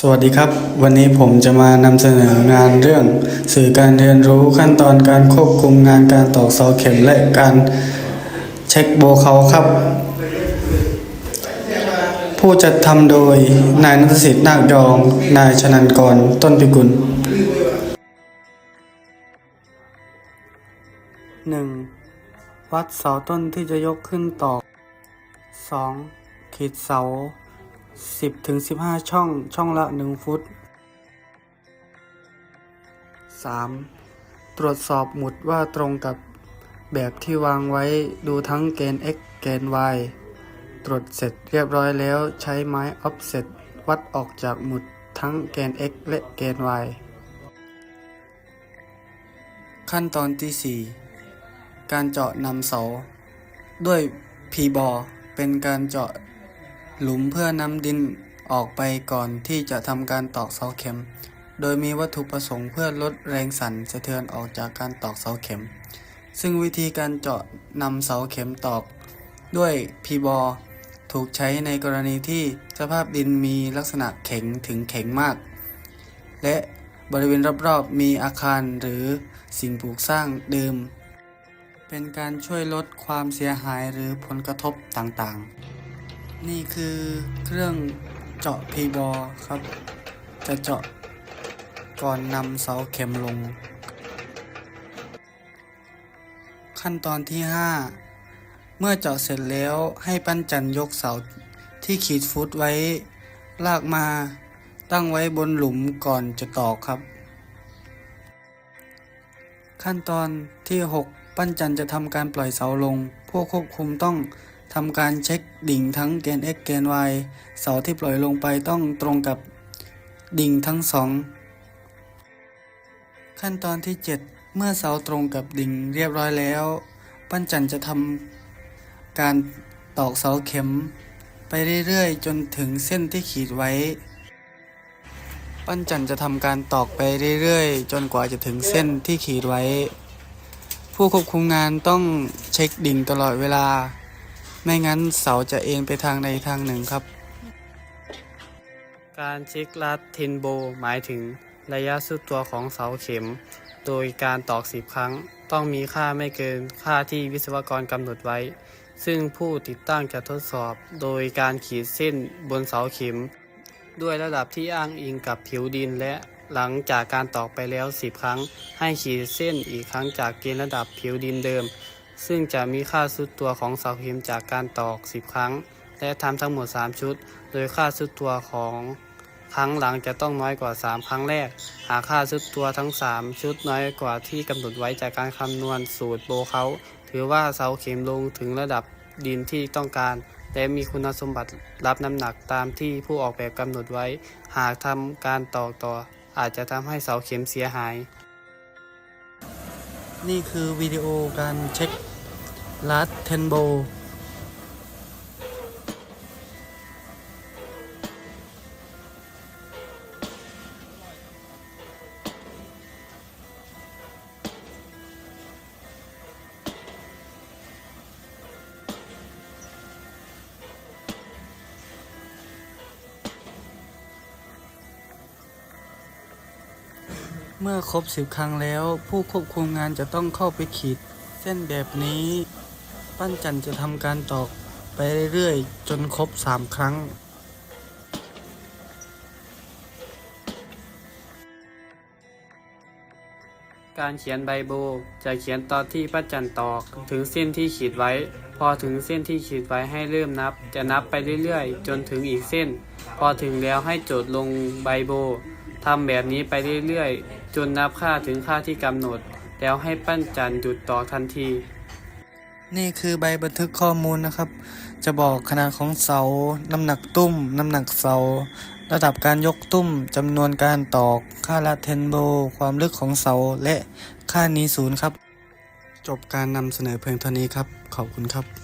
สวัสดีครับ วันนี้ผมจะมานำเสนองานเรื่อง สื่อการเรียนรู้ขั้นตอนการควบคุมงานการตอกเสาเข็มและการเช็คโบเขาครับ ผู้จัดทำโดยนายนัทสิทธิ์นาคยอง นายชนันกร ต้นพิกุลหนึ่งวัดเสาต้นที่จะยกขึ้นตอกสองขีดเสา สิบถึงสิบห้าช่อง ช่องละหนึ่งฟุตสามตรวจสอบหมุดว่าตรงกับแบบที่วางไว้ดูทั้งเกณฑ์ x เกณฑ์ y ตรวจเสร็จเรียบร้อยแล้วใช้ไม้ offset วัดออกจากหมุดทั้งเกณฑ์ x และเกณฑ์ y ขั้นตอนที่ 4 การเจาะนำเสา ด้วยพีบอเป็นการเจาะ หลุมเพื่อนำดินออกไปก่อนที่จะทำการตอกเสาเข็ม โดยมีวัตถุประสงค์เพื่อลดแรงสั่นสะเทือนออกจากการตอกเสาเข็ม ซึ่งวิธีการเจาะนำเสาเข็มตอก ด้วยพีบอถูกใช้ในกรณีที่สภาพดินมีลักษณะแข็งถึงแข็งมาก และบริเวณรอบๆมีอาคารหรือสิ่งปลูกสร้างเดิม เป็นการช่วยลดความเสียหายหรือผลกระทบต่างๆ นี่คือเครื่องเจาะพีบอครับ จะเจาะก่อนนำเสาเข็มลง ขั้นตอนที่ 5 เมื่อเจาะเสร็จแล้วให้ปั้นจันยกเสาที่ขีดฟุตไว้ ลากมาตั้งไว้บนหลุมก่อนจะตอกครับ ขั้นตอนที่ 6 ปั้นจันจะทำการปล่อยเสาลง ผู้ควบคุมต้อง ทำการเช็คดิ่งทั้งเกณฑ์ x เกณฑ์ y เสาที่ปล่อยลงไปต้องตรงกับดิ่งทั้งสองขั้นตอนที่ 7 เมื่อเสาตรงกับดิ่งเรียบร้อยแล้ว ปั้นจันจะทำการตอกเสาเข็ม ไปเรื่อยๆ จนถึงเส้นที่ขีดไว้ ปั้นจันจะทำการตอกไปเรื่อยๆ จนกว่าจะถึงเส้นที่ขีดไว้ ผู้ควบคุมงานต้องเช็คดิ่งตลอดเวลา ไม่งั้นเสาจะเอ็นไปทางใดทางหนึ่งครับ การช็คลัดเทนโบหมายถึงระยะสุดตัวของเสาเข็ม โดยการตอกสิบครั้ง ต้องมีค่าไม่เกินค่าที่วิศวกรกำหนดไว้ ซึ่งผู้ติดตั้งจะทดสอบ โดยการขีดเส้นบนเสาเข็ม ด้วยระดับที่อ้างอิงกับผิวดินและหลังจากการตอกไปแล้ว 10 ครั้ง ให้ขีดเส้นอีกครั้งจากเกณฑ์ระดับผิวดินเดิม ซึ่งจะมีค่าสุดตัวของเสาเข็มจากการตอก 10 ครั้ง และทำทั้งหมด 3 ชุด โดยค่าสุดตัวของครั้งหลังจะต้องน้อยกว่า 3 ครั้งแรก หากค่าสุดตัวทั้ง 3 ชุดน้อยกว่าที่กำหนดไว้จากการคำนวณสูตรโบเขา ถือว่าเสาเข็มลงถึงระดับดินที่ต้องการ และมีคุณสมบัติรับน้ำหนักตามที่ผู้ออกแบบกำหนดไว้ หากทำการตอกต่อ อาจจะทำให้เสาเข็มเสียหาย นี่คือวิดีโอการเช็คลัดเทนโบ เมื่อครบสิบครั้งแล้ว ผู้ควบคุมงานจะต้องเข้าไปขีด เส้นแบบนี้ ปั้นจันจะทำการตอกไปเรื่อยๆ จนครบสามครั้งการเขียนใบโบจะเขียนตอนที่ป้าจันตอกถึงเส้นที่ขีดไว้ พอถึงเส้นที่ขีดไว้ให้เริ่มนับ จะนับไปเรื่อยๆ จนถึงอีกเส้น พอถึงแล้วให้โจดลงใบโบ ทำแบบนี้ไปเรื่อยๆ จนนับค่าถึงค่าที่กำหนด แล้วให้ปั้นจันหยุดต่อทันที นี่คือใบบันทึกข้อมูลนะครับ จะบอกขนาดของเสา น้ำหนักตุ้ม น้ำหนักเสา ระดับการยกตุ้มจำนวนการตอก ค่าละเทนโบ ความลึกของเสา และค่านี้ศูนย์ครับ จบการนำเสนอเพียงเท่านี้ครับ ขอบคุณครับ